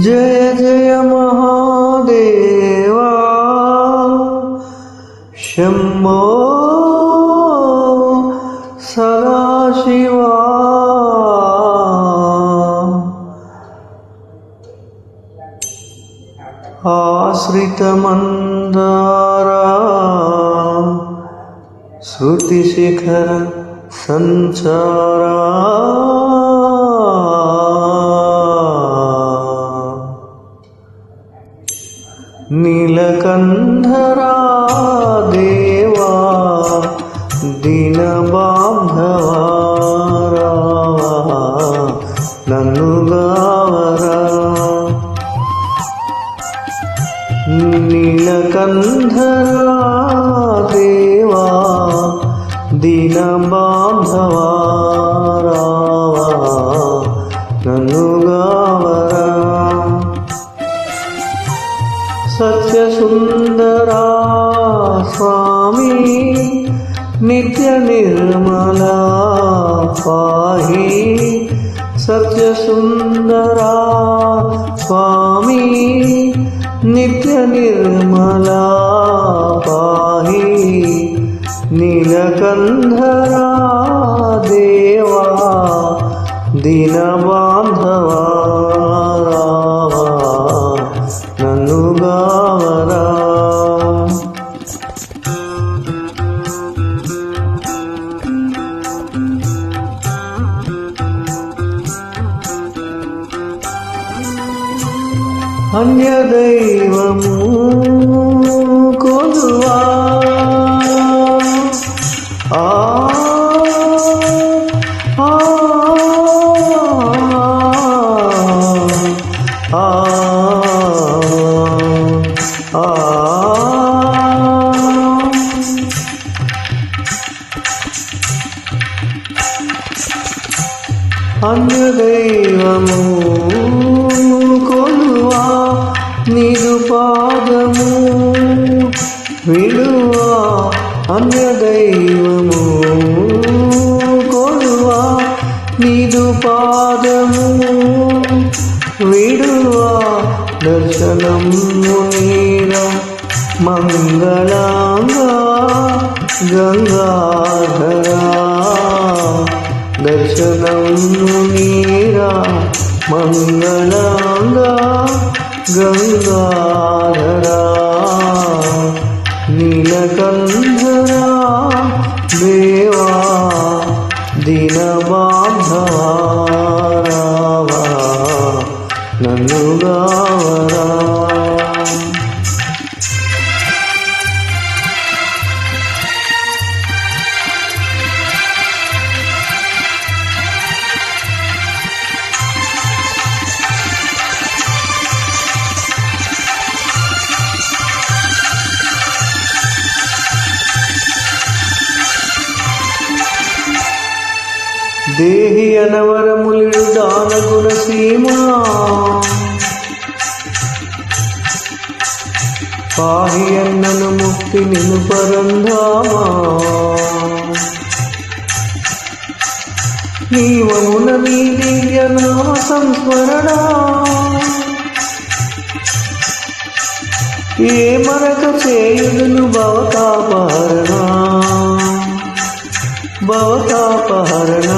जय जय महादेवा शम्भो सदाशिवा। आश्रितमन्दारा श्रुतिशिखर सञ्चारा నీలకంధరా దేవా దినబాంధవారా నన్ను గావరా. నీలకంధరా దేవా దినబాంధవారా. सुन्दरा स्वामी नित्यनिर्मला पाहि सत्यसुन्दरा स्वामी नित्यनिर्मला पाहि नीलकन्धरा देवा दीनबान्धवा అన్యదైవము. നിതു വിടുവ ദർശനം മുനീരം മംഗളാംഗ ഗംഗാധര ദർശനം മുനീര മംഗളാംഗ ഗംഗാധര దేహి అనవరములిడు దానగుణ సీమా. పాహి అన్నను ముక్తి నిను పరంధామా నీవమున నీ దివ్య నామ సంస్మరణ ఏ మరక చేయుదును భవతాపహరణ? భవతాపహరణ?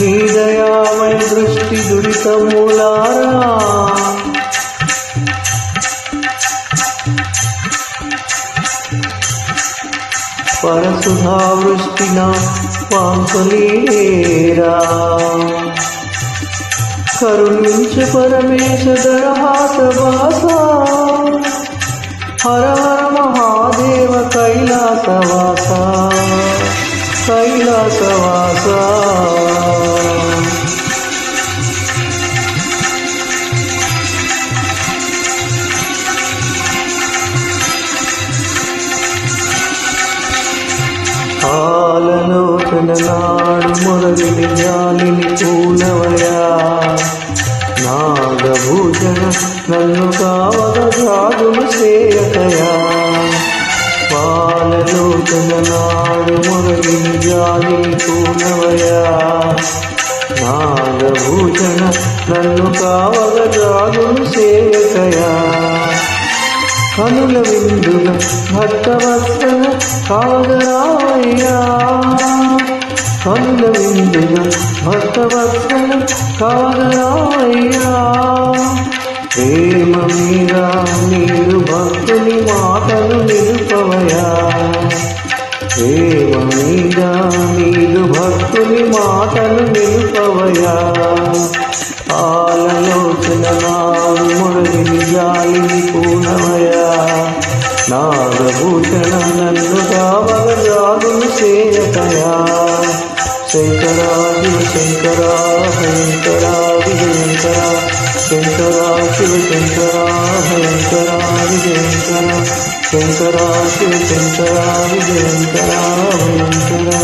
నీ దయామయ దృష్టి దురితములారా పరసుధావృష్టిన పాంపలీరా కరుణించు పరమేశ దరహాస వాస హర హర మహాదేవ కైలాసవాస కైలాసవాస ఆలలోచన నాడు మొదలిని జాలిని పూనవయా నాగభూషణ నన్ను కావగ జాగులు చేయకయా పాలలోచన నాడు మొదలిని జాలిని పూనవయా. నాగభూషణ నన్ను కావగ జాగును సేవకయా కనుల భక్త భక్తవత్సల కావగరాయ్యా కనుల విందుగా భక్తవత్సల కావగరాయ్యా ప్రేమ మీద నీరు భక్తుని మాటలు నిలుపవయా. ప్రేమ మీద నీరు భక్తుని మాటలు నిలుపవయా. ఆలలోచన మురళి జాలి పూనమయా నాగభూషణ నన్ను కావగ జాగులు చేయకయా శంకరా శివ శంకరా భయంకరా విజయంకరా శంకరా శివ శంకరా భయంకరా విజయంకరా శంకరా శివ శంకరా విజయంకరా భయంకరా